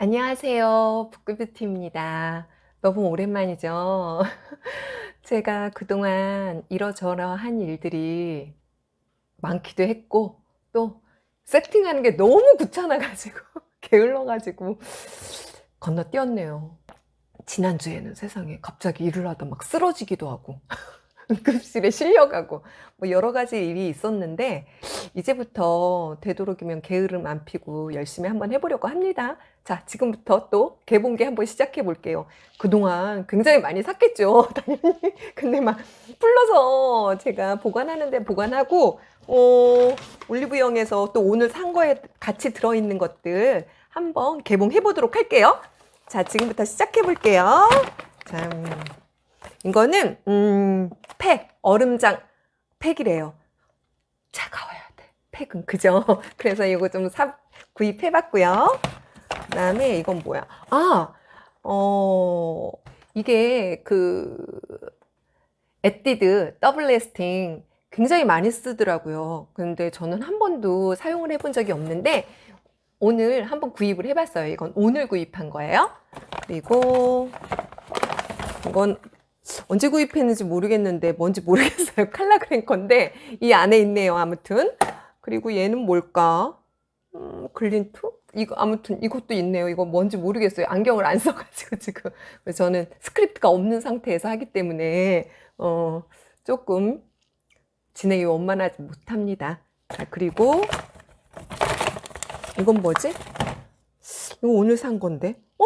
안녕하세요. 북구뷰티입니다. 너무 오랜만이죠? 제가 그동안 이러저러한 일들이 많기도 했고, 또 세팅하는 게 너무 귀찮아가지고, 게을러가지고, 건너뛰었네요. 지난주에는 세상에 갑자기 일을 하다 막 쓰러지기도 하고, 응급실에 실려가고, 뭐 여러 가지 일이 있었는데, 이제부터 되도록이면 게으름 안 피고 열심히 한번 해보려고 합니다. 자, 지금부터 또 개봉기 한번 시작해 볼게요. 그동안 굉장히 많이 샀겠죠, 당연히. 근데 막 풀러서 제가 보관하는데 보관하고, 어, 올리브영에서 또 오늘 산 거에 같이 들어있는 것들 한번 개봉해 보도록 할게요. 자, 지금부터 시작해 볼게요. 자, 음, 이거는, 음, 팩, 얼음장 팩이래요. 차가워야 돼. 팩은 그죠? 그래서 이거 좀 사, 구입해 봤고요. 그 다음에 이건 뭐야? 아, 어, 이게 그 에뛰드 더블 레스팅 굉장히 많이 쓰더라고요. 근데 저는 한 번도 사용을 해본 적이 없는데 오늘 한번 구입을 해봤어요. 이건 오늘 구입한 거예요. 그리고 이건 언제 구입했는지 모르겠는데 뭔지 모르겠어요. 칼라그랜 건데 이 안에 있네요. 아무튼 그리고 얘는 뭘까? 음, 글린트? 이거 아무튼 이것도 있네요. 이거 뭔지 모르겠어요. 안경을 안 써가지고 지금 그래서 저는 스크립트가 없는 상태에서 하기 때문에 어, 조금 진행이 원만하지 못합니다. 자 그리고 이건 뭐지? 이거 오늘 산 건데? 어?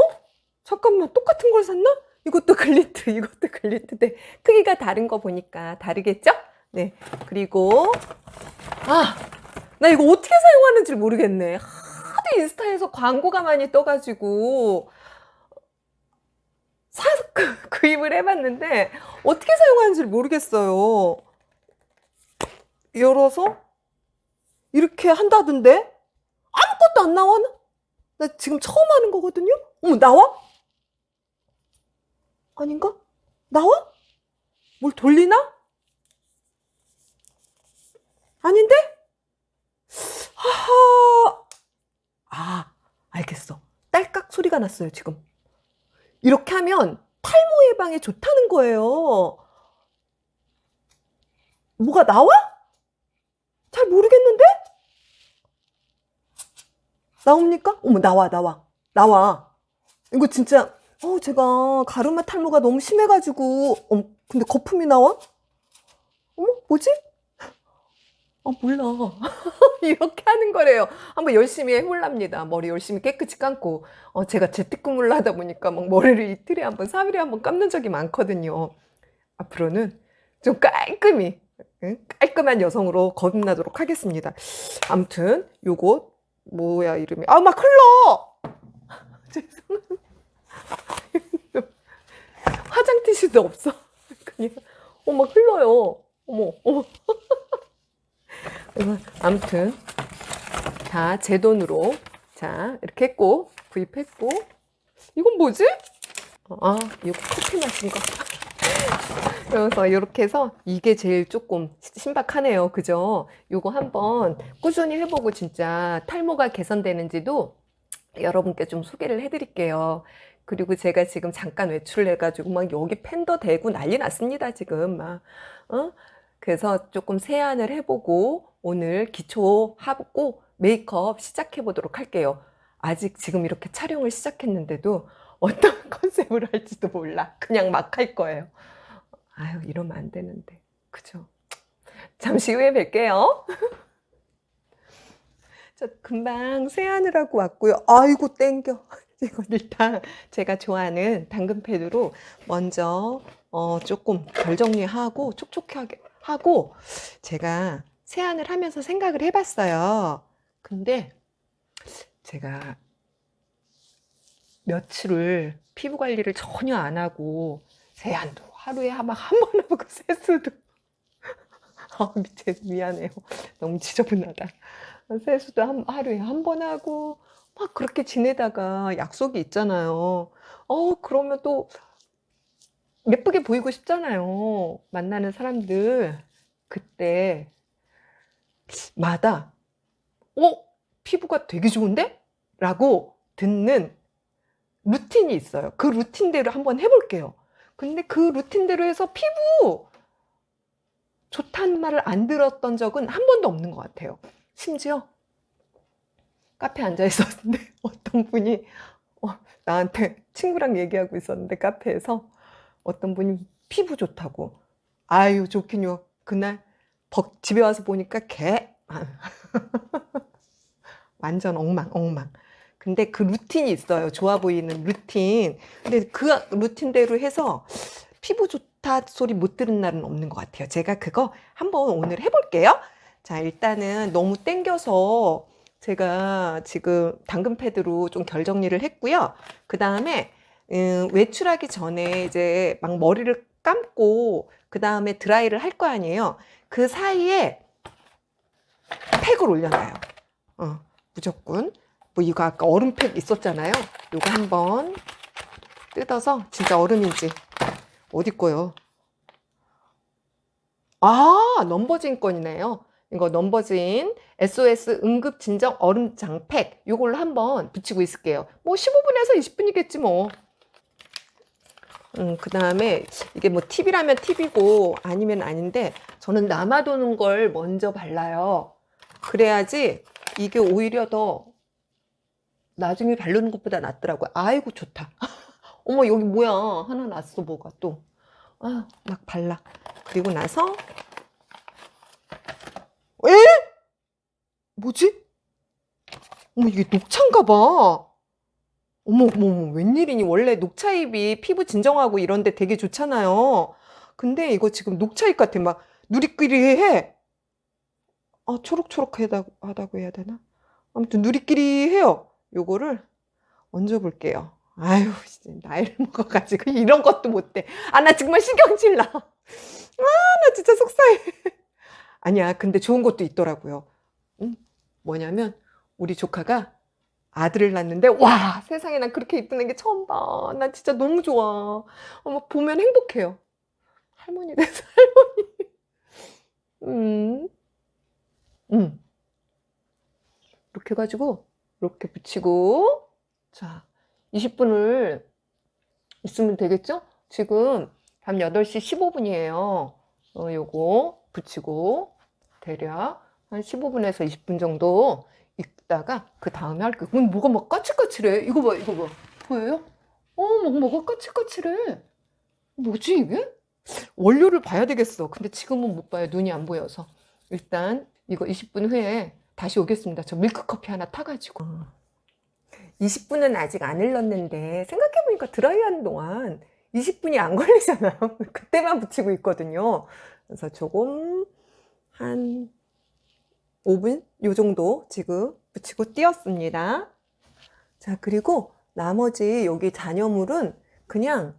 잠깐만 똑같은 걸 샀나? 이것도 글리트, 이것도 글리트인데 크기가 다른 거 보니까 다르겠죠? 네. 그리고 아, 나 이거 어떻게 사용하는지 모르겠네. 하도 인스타에서 광고가 많이 떠가지고 사서 그- 구입을 해봤는데 어떻게 사용하는지 모르겠어요. 열어서 이렇게 한다던데 아무것도 안 나와. 나- 나 지금 처음 하는 거거든요. 어머 나와? 아닌가? 나와? 뭘 돌리나? 아닌데? 하하. 아, 알겠어. 딸깍 소리가 났어요, 지금. 이렇게 하면 탈모 예방에 좋다는 거예요. 뭐가 나와? 잘 모르겠는데? 나옵니까? 어머, 나와, 나와. 나와. 이거 진짜, 어, 제가 가르마 탈모가 너무 심해가지고, 어, 근데 거품이 나와? 어머, 뭐지? 아, 몰라. 이렇게 하는 거래요. 한번 열심히 해볼랍니다. 머리 열심히 깨끗이 감고. 어, 제가 재택근무를 하다 보니까 막 머리를 이틀에 한 번, 3일에 한 번 감는 적이 많거든요. 앞으로는 좀 깔끔히, 응? 깔끔한 여성으로 거듭나도록 하겠습니다. 아무튼, 요거, 뭐야, 이름이. 아, 막 흘러! 죄송합니다. 화장 티슈도 없어. 그냥, 어, 막 흘러요. 어머, 어머. 아무튼 자, 제 돈으로 자, 이렇게 했고 구입했고 이건 뭐지? 어, 아, 이거 커피 마신 거. 그래서 이렇게 해서 이게 제일 조금 신박하네요. 그죠? 요거 한번 꾸준히 해보고 진짜 탈모가 개선되는지도 여러분께 좀 소개를 해드릴게요. 그리고 제가 지금 잠깐 외출해가지고 막 여기 팬더 대고 난리 났습니다. 지금 막, 어? 그래서 조금 세안을 해보고 오늘 기초 하고 메이크업 시작해 보도록 할게요. 아직 지금 이렇게 촬영을 시작했는데도 어떤 컨셉으로 할지도 몰라. 그냥 막 할 거예요. 아유, 이러면 안 되는데. 그죠? 잠시 후에 뵐게요. 저 금방 세안을 하고 왔고요. 아이고, 땡겨. 이거 일단 제가 좋아하는 당근 패드로 먼저 어, 조금 덜 정리하고 촉촉하게 하고 제가 세안을 하면서 생각을 해봤어요. 근데 제가 며칠을 피부 관리를 전혀 안 하고 세안도 하루에 한번 하고 세수도 아, 미체 미안해요. 너무 지저분하다. 세수도 한, 하루에 한 번 하고 막 그렇게 지내다가 약속이 있잖아요. 어, 그러면 또 예쁘게 보이고 싶잖아요. 만나는 사람들. 그때 마다 어? 피부가 되게 좋은데? 라고 듣는 루틴이 있어요. 그 루틴대로 한번 해볼게요. 근데 그 루틴대로 해서 피부 좋다는 말을 안 들었던 적은 한 번도 없는 것 같아요. 심지어 카페에 앉아 있었는데 어떤 분이 어, 나한테 친구랑 얘기하고 있었는데 카페에서 어떤 분이 피부 좋다고. 아유 좋긴요. 그날 벅- 집에 와서 보니까 개. 아, 완전 엉망 엉망. 근데 그 루틴이 있어요. 좋아 보이는 루틴. 근데 그 루틴대로 해서 피부 좋다 소리 못 들은 날은 없는 것 같아요. 제가 그거 한번 오늘 해볼게요. 자 일단은 너무 땡겨서 제가 지금 당근 패드로 좀 결 정리를 했고요. 그 다음에 음, 외출하기 전에 이제 막 머리를 감고 그 다음에 드라이를 할 거 아니에요. 그 사이에 팩을 올려놔요. 어, 무조건. 뭐 이거 아까 얼음팩 있었잖아요. 요거 한번 뜯어서 진짜 얼음인지 어디 거요? 아 넘버진 건이네요. 이거 넘버진 SOS 응급 진정 얼음 장팩 요걸로 한번 붙이고 있을게요. 뭐 15분에서 20분이겠지 뭐. 음, 그 다음에 이게 뭐 팁이라면 팁이고 아니면 아닌데 저는 남아도는 걸 먼저 발라요. 그래야지 이게 오히려 더 나중에 바르는 것보다 낫더라고요. 아이고 좋다. 어머 여기 뭐야 하나 났어 뭐가 또. 아, 막 발라. 그리고 나서 에? 뭐지? 어머 이게 녹차인가 봐. 어머, 어머, 웬일이니? 원래 녹차잎이 피부 진정하고 이런데 되게 좋잖아요. 근데 이거 지금 녹차잎 같아. 막 누리끼리해. 아, 초록초록하다고 하다고 해야 되나? 아무튼 누리끼리해요. 요거를 얹어볼게요. 아유, 나이를 먹어가지고 이런 것도 못해. 아, 나 정말 신경질 나. 아, 나 진짜 속상해. 아니야, 근데 좋은 것도 있더라고요. 응? 뭐냐면, 우리 조카가 아들을 낳는데 와 세상에 난 그렇게 이쁜 애게 처음 봐. 나 진짜 너무 좋아. 어머 보면 행복해요. 할머니 돼서 할머니. 음, 음. 이렇게 해가지고 이렇게 붙이고 자 20분을 있으면 되겠죠? 지금 밤 8시 15분이에요. 어, 요거 붙이고 대략 한 15분에서 20분 정도 있다가 그 다음에 할 거. 그건 뭐가 막 까칠까칠해. 이거 봐, 이거 봐. 보여요? 어, 막 뭐가 까칠까칠해. 뭐지 이게? 원료를 봐야 되겠어. 근데 지금은 못 봐요. 눈이 안 보여서. 일단 이거 20분 후에 다시 오겠습니다. 저 밀크커피 하나 타가지고. 20분은 아직 안 흘렀는데 생각해보니까 드라이하는 동안 20분이 안 걸리잖아요. 그때만 붙이고 있거든요. 그래서 조금 한 5분 요 정도 지금 붙이고 띄었습니다. 자, 그리고 나머지 여기 잔여물은 그냥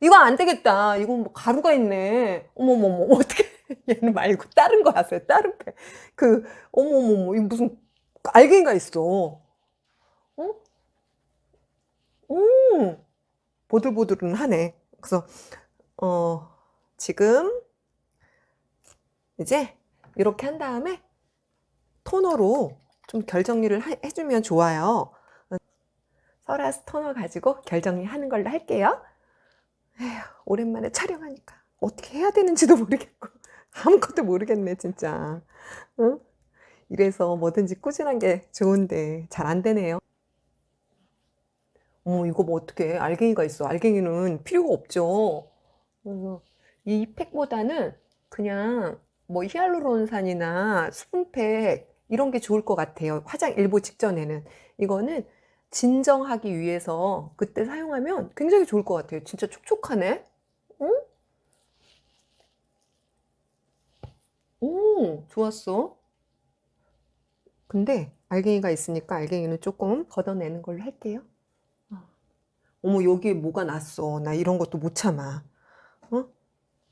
이거 안 되겠다. 이건 뭐 가루가 있네. 어머머머 어떻게 얘는 말고 다른 거 하세요. 다른 팩. 그 어머머머 이 무슨 알갱이가 있어. 어? 음 보들보들은 하네. 그래서 어 지금 이제 이렇게 한 다음에 토너로 좀 결정리를 하- 해주면 좋아요. 설아 스 토너 가지고 결정리 하는 걸로 할게요. 에휴, 오랜만에 촬영하니까 어떻게 해야 되는지도 모르겠고 아무것도 모르겠네 진짜. 응? 이래서 뭐든지 꾸준한 게 좋은데 잘 안 되네요. 어머 이거 뭐 어떻게 알갱이가 있어? 알갱이는 필요가 없죠. 이 팩보다는 그냥 뭐 히알루론산이나 수분팩 이런 게 좋을 것 같아요. 화장 일보 직전에는 이거는 진정하기 위해서 그때 사용하면 굉장히 좋을 것 같아요. 진짜 촉촉하네. 응? 오, 좋았어. 근데 알갱이가 있으니까 알갱이는 조금 걷어내는 걸로 할게요. 어. 어머, 여기 뭐가 났어. 나 이런 것도 못 참아. 어?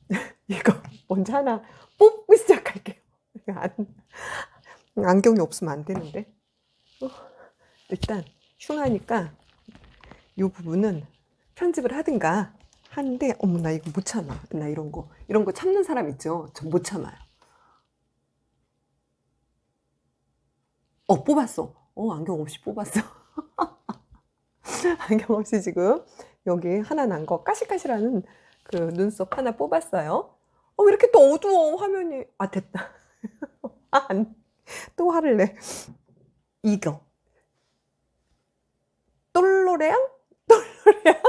이거 먼저 하나 뽑고 시작할게요. 안, 안경이 없으면 안 되는데. 어, 일단 흉하니까 이 부분은 편집을 하든가 하는데 어머 나 이거 못 참아. 나 이런 거 이런 거 참는 사람 있죠. 저못 참아요. 어 뽑았어. 어 안경 없이 뽑았어. 안경 없이 지금 여기 하나 난 거 까실까실하는 그 눈썹 하나 뽑았어요. 어, 왜 이렇게 또 어두워 화면이. 아 됐다. 아, 안- 또 화를 내. 이거. 똘로레양? 똘로레양?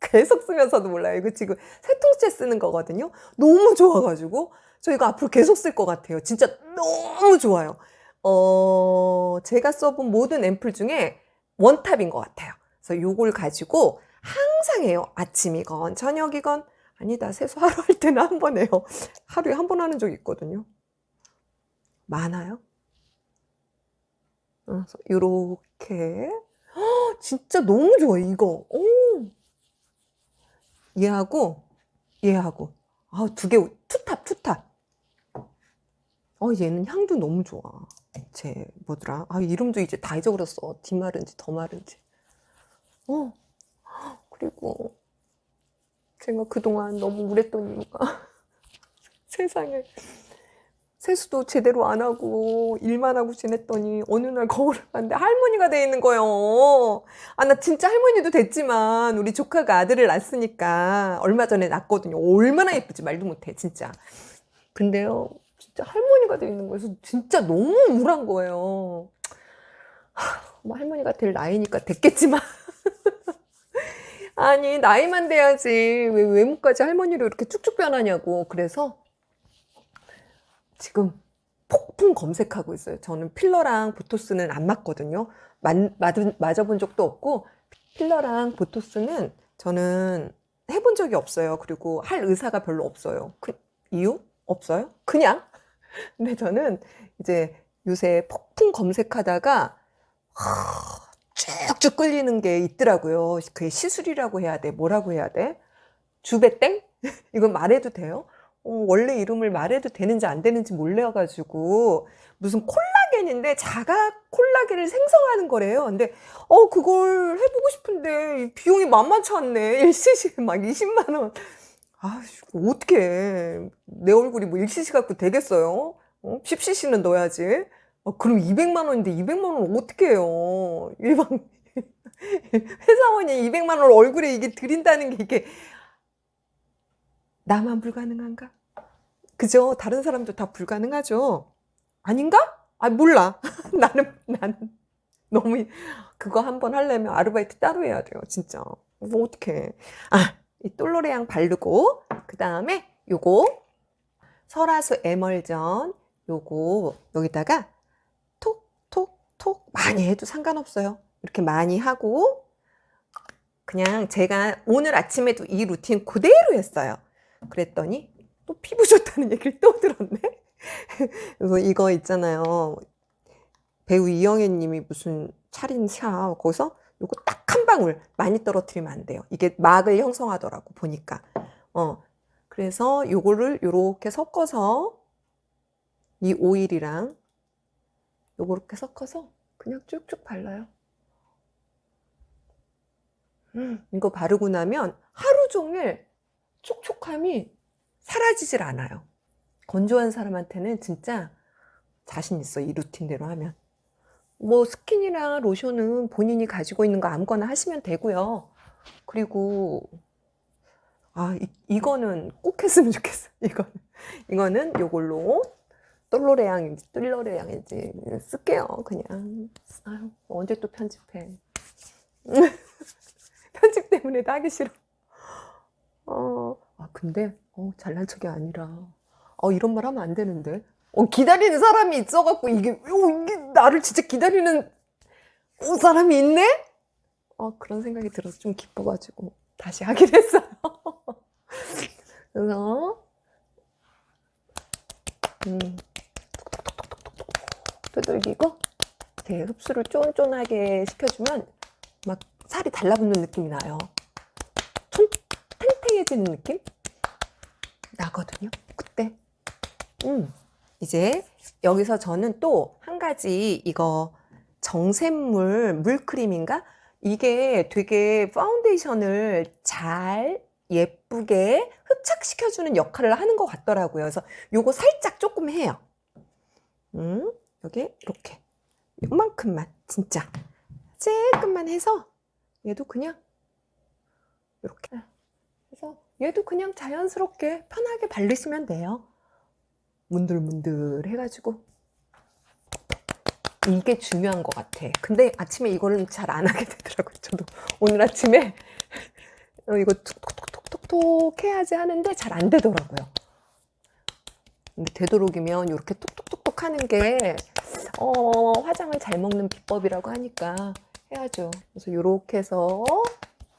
계속 쓰면서도 몰라요. 이거 지금 세 통째 쓰는 거거든요. 너무 좋아가지고 저 이거 앞으로 계속 쓸 것 같아요. 진짜 너무 좋아요. 어, 제가 써본 모든 앰플 중에 원탑인 것 같아요. 그래서 요걸 가지고 항상 해요. 아침이건 저녁이건 아니다. 세수하러 할 때는 한 번 해요. 하루에 한 번 하는 적 있거든요. 많아요. 어, 그래서 요렇게 헉, 진짜 너무 좋아요. 이거. 오. 얘하고 얘하고 아, 두 개 투탑 투탑. 어, 얘는 향도 너무 좋아. 제 뭐더라? 아, 이름도 이제 다 잊어버렸어. 디마른지 더마른지. 어. 그리고 제가 그동안 너무 우랬던 이유가 세상에 세수도 제대로 안 하고 일만 하고 지냈더니 어느 날 거울을 봤는데 할머니가 돼 있는 거예요. 아, 나 진짜 할머니도 됐지만 우리 조카가 아들을 낳았으니까 얼마 전에 낳았거든요. 얼마나 예쁘지 말도 못해 진짜. 근데요, 진짜 할머니가 돼 있는 거여서 진짜 너무 우울한 거예요. 하, 뭐 할머니가 될 나이니까 됐겠지만. 아니, 나이만 돼야지. 왜 외모까지 할머니로 이렇게 쭉쭉 변하냐고. 그래서 지금 폭풍 검색하고 있어요. 저는 필러랑 보토스는 안 맞거든요. 맞, 맞은, 맞아본 적도 없고, 필러랑 보토스는 저는 해본 적이 없어요. 그리고 할 의사가 별로 없어요. 그, 이유? 없어요? 그냥? 근데 저는 이제 요새 폭풍 검색하다가, 하, 쭉쭉 끌리는 게 있더라고요. 그게 시술이라고 해야 돼? 뭐라고 해야 돼? 주배땡? 이건 말해도 돼요? 어, 원래 이름을 말해도 되는지 안 되는지 몰라가지고 무슨 콜라겐인데 자가 콜라겐을 생성하는 거래요. 근데 어 그걸 해보고 싶은데 이 비용이 만만치 않네. 일시시 막 20만 원. 아 어떻게 내 얼굴이 뭐 일시시 갖고 되겠어요? 어? 10cc는 넣어야지. 어, 그럼 200만 원인데 200만 원 어떻게 해요? 일반 회사원이 200만 원 얼굴에 이게 드린다는 게 이게 나만 불가능한가? 그죠? 다른 사람도 다 불가능하죠? 아닌가? 아, 몰라. 나는, 나는 너무, 그거 한번 하려면 아르바이트 따로 해야 돼요, 진짜. 뭐, 어떡해. 아, 이 똘로레양 바르고, 그 다음에 요거, 설화수 에멀전, 요거, 여기다가 톡, 톡, 톡, 많이 해도 상관없어요. 이렇게 많이 하고, 그냥 제가 오늘 아침에도 이 루틴 그대로 했어요. 그랬더니 또 피부 좋다는 얘기를 또 들었네. 그래서 이거 있잖아요. 배우 이영애 님이 무슨 차린 샤 거기서 요거 딱 한 방울 많이 떨어뜨리면 안 돼요. 이게 막을 형성하더라고 보니까. 어. 그래서 요거를 요렇게 섞어서 이 오일이랑 요거 이렇게 섞어서 그냥 쭉쭉 발라요. 음, 이거 바르고 나면 하루 종일 촉촉함이 사라지질 않아요. 건조한 사람한테는 진짜 자신 있어, 이 루틴대로 하면. 뭐 스킨이랑 로션은 본인이 가지고 있는 거 아무거나 하시면 되고요. 그리고 아, 이, 이거는 꼭 했으면 좋겠어. 이거는 이거는 요걸로 똘로레양인지 똘로레양인지 쓸게요. 그냥 아유, 언제 또 편집해. 편집 때문에 하기 싫어. 어, 아, 근데, 어, 잘난 척이 아니라, 어, 이런 말 하면 안 되는데. 어, 기다리는 사람이 있어갖고, 이게, 어, 이게 나를 진짜 기다리는, 어, 사람이 있네? 어, 그런 생각이 들어서 좀 기뻐가지고, 다시 하긴 했어요. 그래서, 음, 두들기고, 이렇게 흡수를 쫀쫀하게 시켜주면, 막 살이 달라붙는 느낌이 나요. 촌, 탱탱해지는 느낌? 나거든요. 그때. 음. 이제 여기서 저는 또 한 가지 이거 정샘물 물크림인가? 이게 되게 파운데이션을 잘 예쁘게 흡착시켜주는 역할을 하는 것 같더라고요. 그래서 요거 살짝 조금 해요. 음, 여기 이렇게 요만큼만 진짜 조금만 해서 얘도 그냥 이렇게 얘도 그냥 자연스럽게 편하게 바르시면 돼요. 문들문들 해가지고 이게 중요한 것 같아. 근데 아침에 이거는 잘 안 하게 되더라고요. 저도 오늘 아침에 어, 이거 톡톡톡톡톡 해야지 하는데 잘 안 되더라고요. 근데 되도록이면 이렇게 톡톡톡톡 하는 게 어, 화장을 잘 먹는 비법이라고 하니까 해야죠. 그래서 이렇게 해서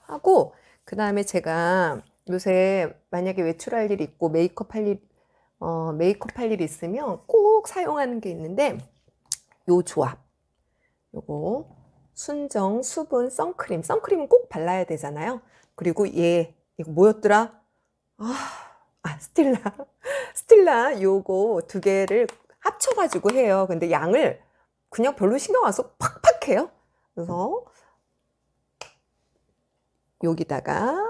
하고 그 다음에 제가 요새 만약에 외출할 일 있고 메이크업 할 일, 어, 메이크업 할일 있으면 꼭 사용하는 게 있는데 요 조합. 요거 순정 수분 선크림. 선크림은 꼭 발라야 되잖아요. 그리고 얘 이거 뭐였더라? 아, 아 스틸라. 스틸라 요거 두 개를 합쳐 가지고 해요. 근데 양을 그냥 별로 신경 안써 팍팍 해요. 그래서 여기다가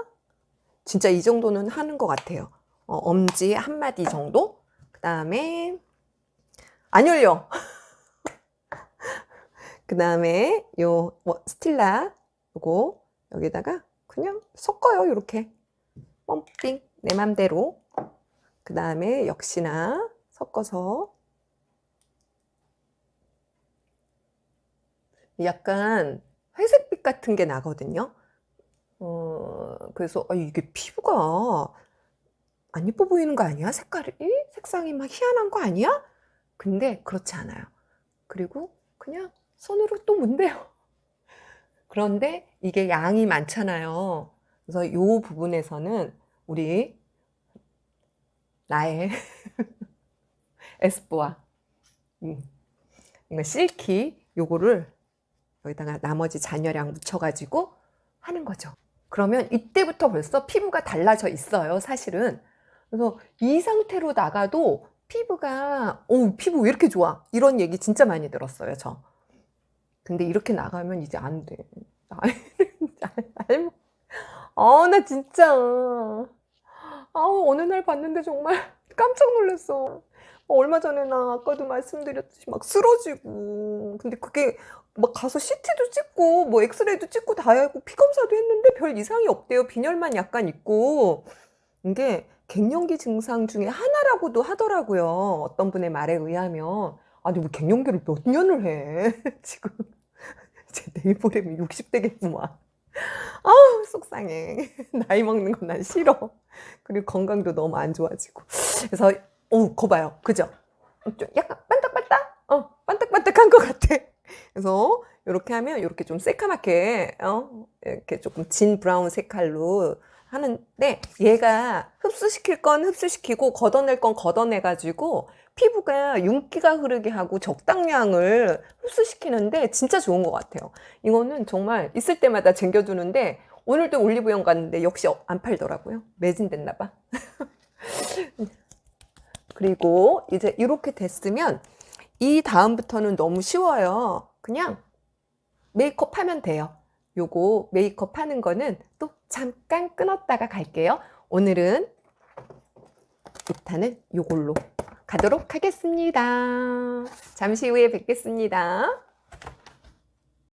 진짜 이 정도는 하는 것 같아요. 어, 엄지 한 마디 정도. 그 다음에 안 열려. 그 다음에 요 뭐, 스틸라 요거 여기다가 그냥 섞어요. 이렇게 펌핑 내 맘대로. 그 다음에 역시나 섞어서 약간 회색빛 같은 게 나거든요. 어, 그래서 아, 이게 피부가 안 예뻐 보이는 거 아니야? 색깔이? 색상이 막 희한한 거 아니야? 근데 그렇지 않아요. 그리고 그냥 손으로 또 문대요. 그런데 이게 양이 많잖아요. 그래서 이 부분에서는 우리 나의 에스쁘아 음, 이거 실키 요거를 여기다가 나머지 잔여량 묻혀가지고 하는 거죠. 그러면 이때부터 벌써 피부가 달라져 있어요, 사실은. 그래서 이 상태로 나가도 피부가, 오, 피부 왜 이렇게 좋아? 이런 얘기 진짜 많이 들었어요, 저. 근데 이렇게 나가면 이제 안 돼. 알, 아, 나 진짜. 아우, 어느 날 봤는데 정말 깜짝 놀랐어. 어, 얼마 전에 나 아까도 말씀드렸듯이 막 쓰러지고. 근데 그게 막 가서 CT도 찍고 뭐 엑스레이도 찍고 다 하고 피 검사도 했는데 별 이상이 없대요. 빈혈만 약간 있고. 이게 갱년기 증상 중에 하나라고도 하더라고요. 어떤 분의 말에 의하면. 아니, 뭐 갱년기를 몇 년을 해. 지금. 이제 모레면 60대겠구만. 아우, 속상해. 나이 먹는 건 난 싫어. 그리고 건강도 너무 안 좋아지고. 그래서, 오, 거 봐요. 그죠? 좀 약간 반딱반딱? 어, 반딱반딱한 것 같아. 그래서, 이렇게 하면 이렇게 좀 새까맣게, 어, 이렇게 조금 진 브라운 색깔로 하는데, 얘가 흡수시킬 건 흡수시키고, 걷어낼 건 걷어내가지고, 피부가 윤기가 흐르게 하고 적당량을 흡수시키는데 진짜 좋은 것 같아요. 이거는 정말 있을 때마다 챙겨주는데 오늘도 올리브영 갔는데 역시 안 팔더라고요. 매진됐나 봐. 그리고 이제 이렇게 됐으면 이 다음부터는 너무 쉬워요. 그냥 메이크업 하면 돼요. 요거 메이크업 하는 거는 또 잠깐 끊었다가 갈게요. 오늘은 일단은 요걸로 가도록 하겠습니다. 잠시 후에 뵙겠습니다.